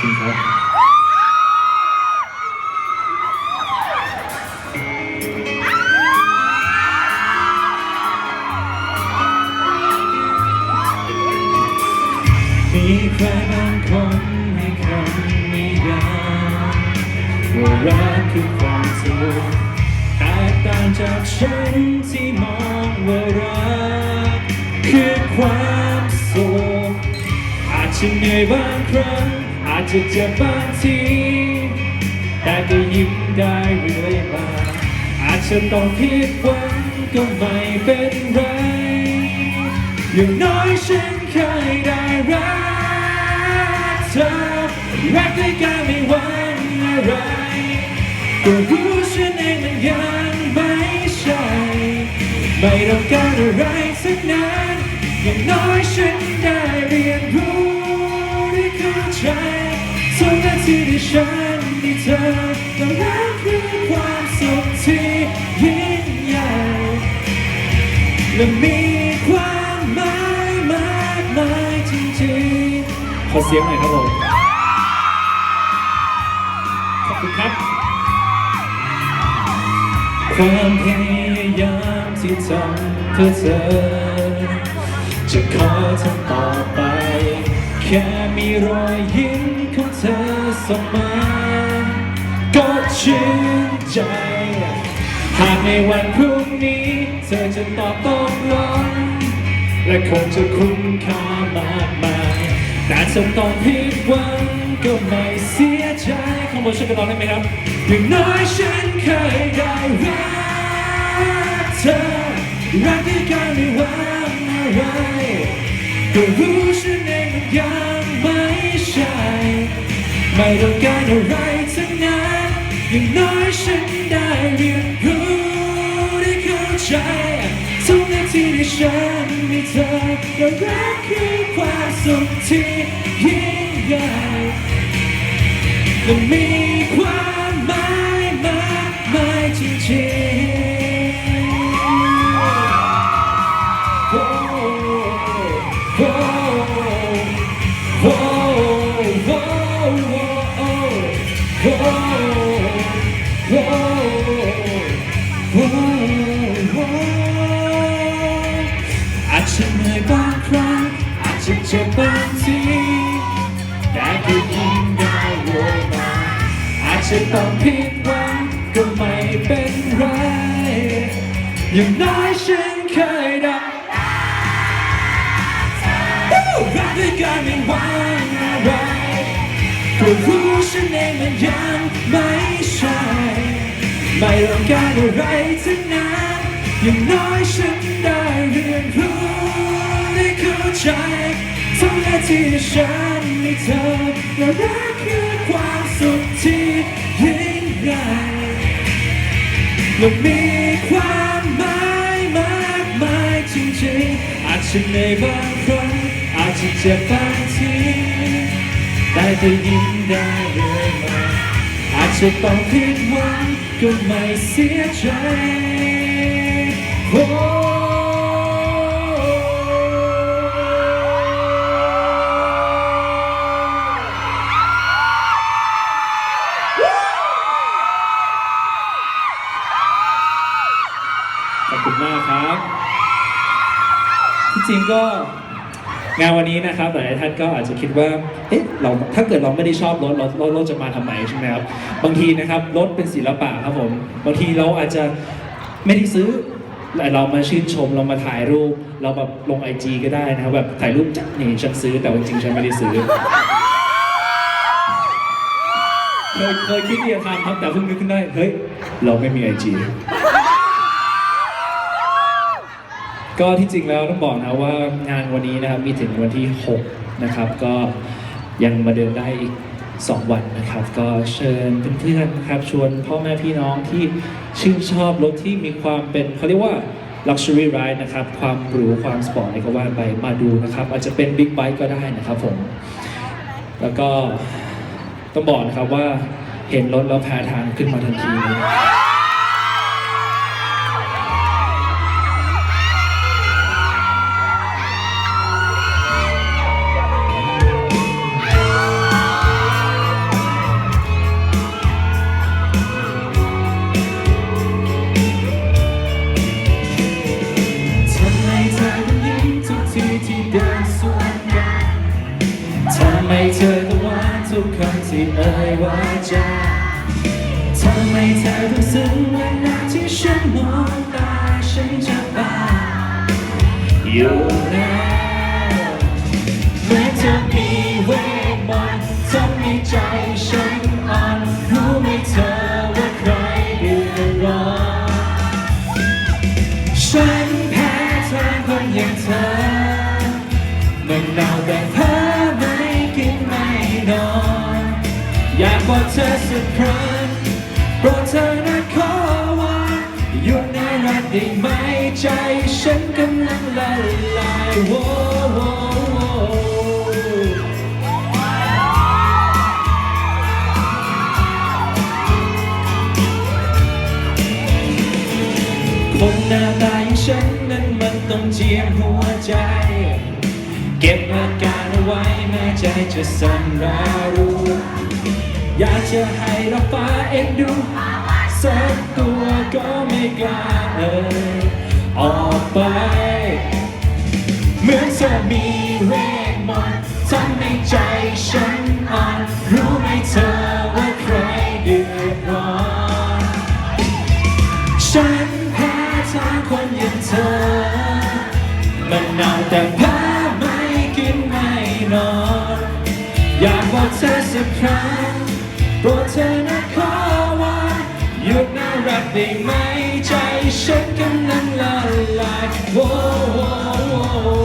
คุณครับมีใครบางคนให้คำนิยามว่ารักคือความสุขแตกต่างจากฉันที่มองว่ารักคือความสุขอาจจะเหนื่อยบางครั้ง จจะเจ็บบางทีแต่ก็ยิ้มได้เรื่อยมา อาจจะต้องผิดหวังก็ไม่เป็นไร อย่างน้อยฉันเคยได้รักเธอรักด้วยกันไม่หวังอะไรก็รู้ฉันเองมันยังไม่ใช่ ไม่ต้องการอะไรสักนานอย่างน้อยฉันได้เรียนรู้ได้เข้าใจ ทุกนาทีที่ฉันมีเธอและรักคือความสุขที่ยิ่งใหญ่และมีความหมายมากมายจริงๆขอเสียงหน่อยครับผมขอบคุณครับความพยายามที่ทำเพื่อเธอ จะขอทำต่อไป แค่มีรอยยิ้มของเธอสมาก็ชื่นใจ หากในวันพรุ่งนี้เธอจะตอบตกลงและคงจะคุ้มค่ามากมายแต่จะต้องผิดหวังก็ไม่เสียใจข้างบนช่วยกันร้องได้ไหมครับอย่างน้อยฉันเคยได้รักเธอรักที่การไม่หวังอะไร ก็รู้ฉันเองมันยังไม่ใช่ ไม่ต้องการอะไรทั้งนั้นอย่างน้อยฉันได้เรียนรู้ได้เข้าใจทุกนาทีที่ฉันมีเธอและรักคือความสุขที่ยิ่งใหญ่และมีความ จะต้องผิดหวังก็ไม่เป็นไร อย่างน้อยฉันเคยได้รักด้วยกันไม่หวังอะไรก็รู้ฉันเองมันยังไม่ใช่ ไม่ต้องการอะไรทั้งนั้นอย่างน้อยฉันได้เรียนรู้ได้เข้าใจทุกนาทีที่ฉันมีเธอและรักคือ ที่ยิ่งใหญ่และมีความหมายมากมายจริงๆอาจจะในบางครั้งอาจจะเจ็บบางทีแต่ก็ยิ้มได้เรื่อยมาอาจจะต้องผิดหวังก็ไม่เสียใจ งานวันนี้นะครับหลายท่านก็อาจจะคิดว่าเอ๊ะเราถ้าเกิดเราไม่ได้ชอบรถเราเราเราจะมาทำไมใช่ไหมครับบางทีนะครับรถเป็นศิลปะครับผมบางทีเราอาจจะไม่ได้ซื้อแต่เรามาชื่นชมเรามาถ่ายรูป เราแบบลงไอจีก็ได้นะครับแบบถ่ายรูปจักนี่ฉันซื้อแต่ว่าจริงๆฉันไม่ได้ซื้อเคยเคยคิดที่จะทำครับแต่เพิ่งนึกขึ้นได้เฮ้ยเราไม่มีไอจี ก็ที่จริงแล้วต้องบอกนะว่างานวันนี้นะครับมีถึงวันที่ 6 นะครับ ก็ยังมาเดินได้อีก 2 วันนะครับ ก็เชิญเพื่อนๆนะครับชวนพ่อแม่พี่น้องที่ชื่นชอบรถที่มีความเป็นเขาเรียกว่า luxury ride นะครับ ความหรูความสปอร์ตอะไรก็ว่าไปมาดูนะครับ อาจจะเป็น big bike ก็ได้นะครับผม แล้วก็ต้องบอกนะครับว่าเห็นรถแล้วแพ้ทางขึ้นมาทันที จะบ้าอยู่แล้วเมื่อเธอมีเวทมนต์ทำให้ใจฉันอ่อนรู้ไหมเธอว่าใครเดือดร้อนฉันแพ้เธอคนอย่างเธอมันหนาวแต่เพ้อไม่กินไม่นอนอยากบอกเธอสักครั้งียมหัวใจ เก็บอาการเอาไว้แม้ใจจะสั่นระรู้อยากจะให้เราฟ้าเอ็นดูสักตัวก็ไม่กล้าเอ่ยออกไป เหมือนจะมีเวทมนต์ทำให้ใจฉันอ่อนรู้ไหมเธอว่าใครเดือดร้อนฉันแพ้ทางคนอย่างเธอ ลายโว้โว้โว้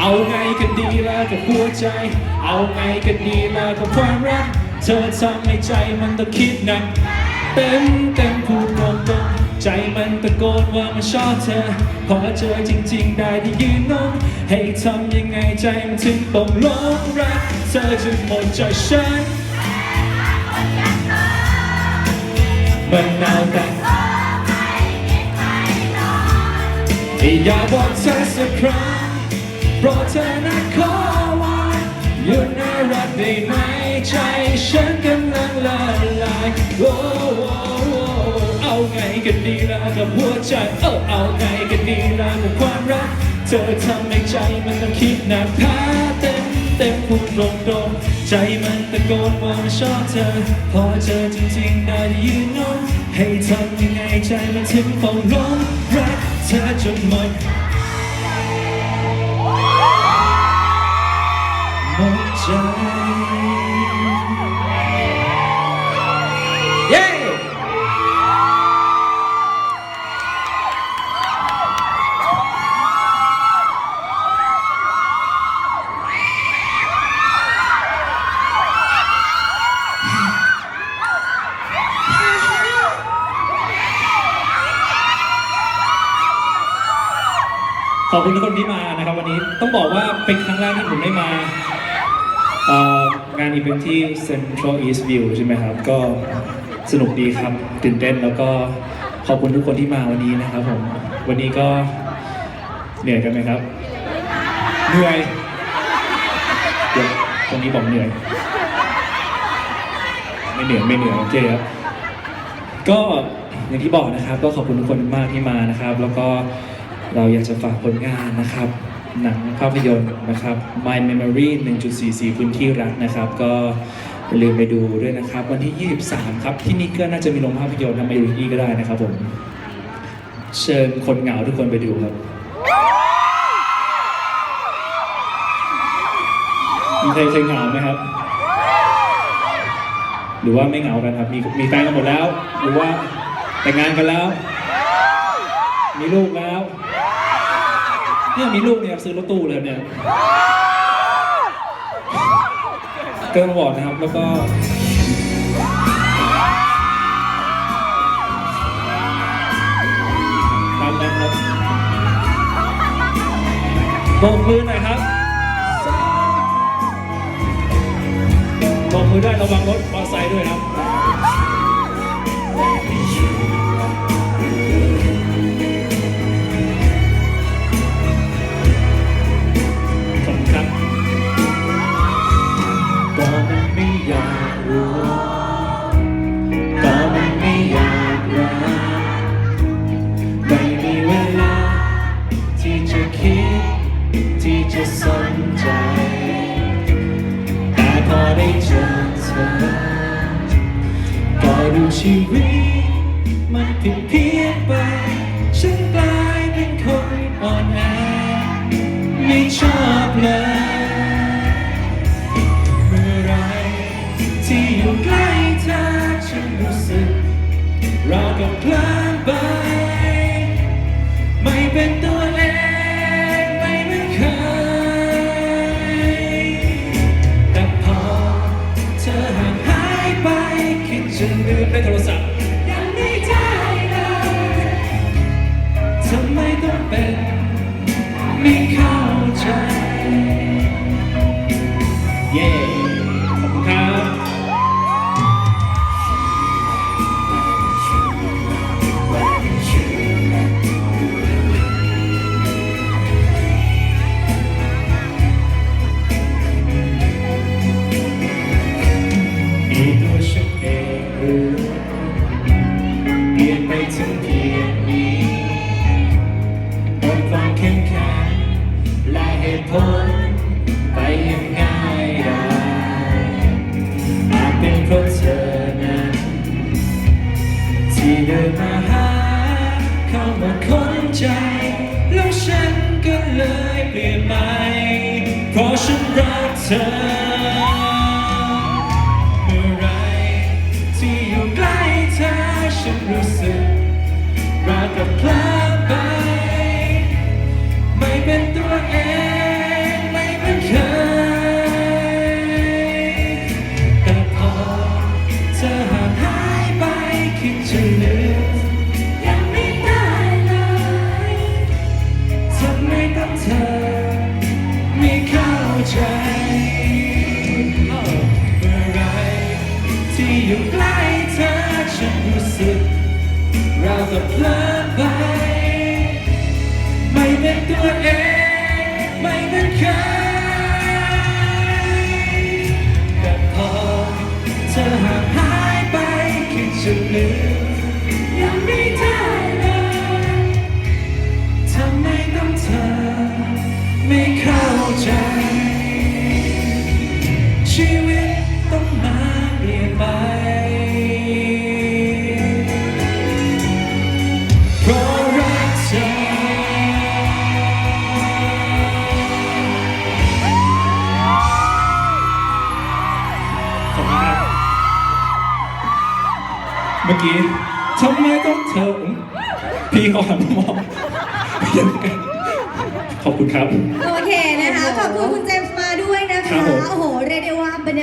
เอาไงกันดีล่ะกับหัวใจ เอาไงกันดีล่ะกับความรัก เธอทำให้ใจมันต้องคิดหนักเต็มเต็มพูดตรงตรงๆใจมันตะโกนว่ามันชอบเธอ พอเจอจริง ๆ ได้ที่ยืนนงให้ทำยังไงใจมันถึงต้องลงรัก เธอจนหมดใจฉัน มันหนาวแต่อยาบอกเธอสักครั้งโปรดเธอนะขอว่าหยุดน่ารักได้ไหมใจฉันกำลังละลายโอ้เอาไงกันดีล่ะกับหัวใจเออเอาไงกันดีล่ะกับความรัก เธอทำให้ใจมันต้องคิดหนักพาเต็ม ต็มพุ่งลงตรงใจมันตะโกนว่าชอบเธอ พอเจอจริงๆได้ยืนนงให้ทำยังไงใจมันถึงต้องร้องรักเธอจนหมด ขอบคุณทุกคนที่มานะครับ วันนี้ต้องบอกว่าเป็นครั้งแรกที่ผมได้มาเอ่องานอีเวนท์ที่ Central East View ใช่ไหมครับ ก็สนุกดีครับตื่นเต้นแล้วก็ขอบคุณทุกคนที่มาวันนี้นะครับผมวันนี้ก็เหนื่อยกันไหมครับ เหนื่อยเดี๋ยวคนนี้บอกเหนื่อย ไม่เหนื่อยไม่เหนื่อยโอเคครับก็อย่างที่บอกนะครับ ก็ขอบคุณทุกคนมากที่มานะครับ แล้วก็ เราอยากจะฝากผลงานนะครับ หนังภาพยนตร์นะครับ My Memory 1.44 พื้นที่รักนะครับ ก็ลืมไปดูด้วยนะครับ วันที่ 23 ครับ ที่นี่ก็น่าจะมีโรงภาพยนตร์ทำมาอยู่ที่นี่ก็ได้นะครับผม เชิญคนเหงาทุกคนไปดูครับมีใครเคยเหงาไหมครับ หรือว่าไม่เหงากันครับ มีมีแฟนกันหมดแล้ว หรือว่าแต่งงานกันแล้ว มีลูกแล้ว เนี่ยมีลูกเนี่ยซื้อรถตู้เลยเนี่ยเก็ต้องบอกนะครับ แล้วก็ตามนั้นครับโบกมือหน่อยครับโบกมือได้ระวังรถมอเตอร์ไซค์ด้วยนะครับ Peace. ว่าคนใจ 게 มื่อกี้ทำไมต้องเธอพี่เขาหันมามองขอบคุณครับ โอเคนะคะ ขอบคุณคุณเจมส์มาด้วยนะคะโอ้โห เรียกได้ว่าบรรย